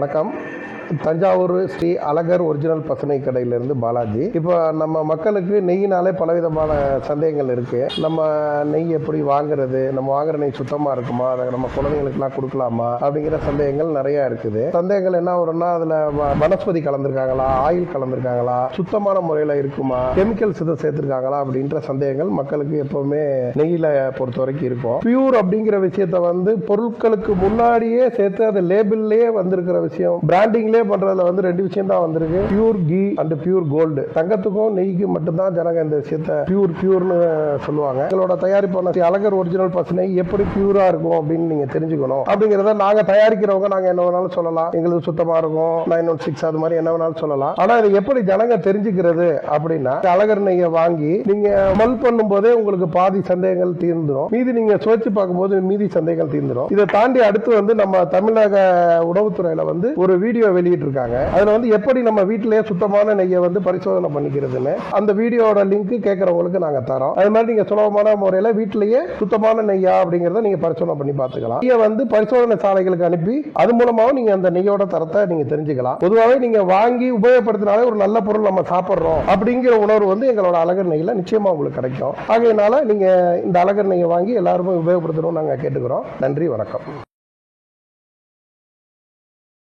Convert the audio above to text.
வணக்கம் தஞ்சாவூர் ஸ்ரீ அழகர் ஒரிஜினல் பசுனை கடையிலேருந்து பாலாஜி. இப்போ நம்ம மக்களுக்கு நெய்யினாலே பலவிதமான சந்தேகங்கள் இருக்கு. நம்ம நெய் எப்படி வாங்குறது? நம்ம வாங்குற நெய் சுத்தமாக இருக்குமா? அதை நம்ம குழந்தைங்களுக்குலாம் கொடுக்கலாமா? அப்படிங்கிற சந்தேகங்கள் நிறைய இருக்குது. சந்தேகங்கள் என்ன வரும்னா அதில் வனஸ்பதி கலந்துருக்காங்களா? ஆயில் கலந்துருக்காங்களா? சுத்தமான முறையில் இருக்குமா? கெமிக்கல்ஸ் இதை சேர்த்துருக்காங்களா? அப்படின்ற சந்தேகங்கள் மக்களுக்கு எப்பவுமே நெய்யில் பொறுத்த வரைக்கும் இருக்கும். பியூர் அப்படிங்கிற விஷயத்த வந்து பொருட்களுக்கு முன்னாடியே சேர்த்து அது லேபிள்லயே வந்திருக்கிற விஷயம். பிராண்டிங்லேயே பண்றதுல வந்து ரெண்டு விஷயம் தான் வந்திருக்கு. Pure ghee and pure gold தங்கத்துக்கும் நெய்க்கு மட்டும்தான் ஜனங்க இந்த விஷயத்த பியூர் பியூர்னு சொல்லுவாங்க. எங்களோட தயாரிப்பான அழகர் ஒரிஜினல் பசு நெய் எப்படி பியூரா இருக்கும் அப்படின்னு நீங்க தெரிஞ்சுக்கணும். அப்படிங்கிறத நாங்க தயாரிக்கிறவங்க நாங்க என்ன வேணாலும் சொல்லலாம். எங்களுக்கு சுத்தமா இருக்கும். நைன் ஒன் சிக்ஸ் அது மாதிரி என்ன வேணாலும் சொல்லலாம். ஆனா இது எப்படி ஜனங்க தெரிஞ்சுக்கிறது அப்படின்னா அழகர் நெய்யை வாங்கி நீங்க மல் பண்ணும் போதே உங்களுக்கு பாதி சந்தேகங்கள் தீர்ந்துடும் மீதி நீங்க சுவைச்சு பார்க்கும்போது மீதி சந்தேகங்கள் தீர்ந்துடும் இதை தாண்டி அடுத்து வந்து நம்ம தமிழக உணவுத்துறையில வந்து ஒரு வீடியோ வெளியே வெளியிட்டு இருக்காங்க. அதுல வந்து எப்படி நம்ம வீட்டிலேயே சுத்தமான நெய்யை வந்து பரிசோதனை பண்ணிக்கிறதுன்னு அந்த வீடியோட லிங்க் கேட்கறவங்களுக்கு நாங்க தரோம். அது மாதிரி நீங்க சுலபமான முறையில வீட்டிலேயே சுத்தமான நெய்யா அப்படிங்கறத நீங்க பரிசோதனை பண்ணி பார்த்துக்கலாம். நெய்யை வந்து பரிசோதனை சாலைகளுக்கு அனுப்பி அது மூலமாவும் நீங்க அந்த நெய்யோட தரத்தை நீங்க தெரிஞ்சுக்கலாம். பொதுவாகவே நீங்க வாங்கி உபயோகப்படுத்தினாலே ஒரு நல்ல பொருள் நம்ம சாப்பிட்றோம் அப்படிங்கிற உணர்வு வந்து எங்களோட அழகர் நெய்யில் நிச்சயமா உங்களுக்கு கிடைக்கும். ஆகையினால நீங்க இந்த அழகர் நெய்யை வாங்கி எல்லாருமே உபயோகப்படுத்தணும்னு நாங்க கேட்டுக்கிறோம். நன்றி வணக்கம்.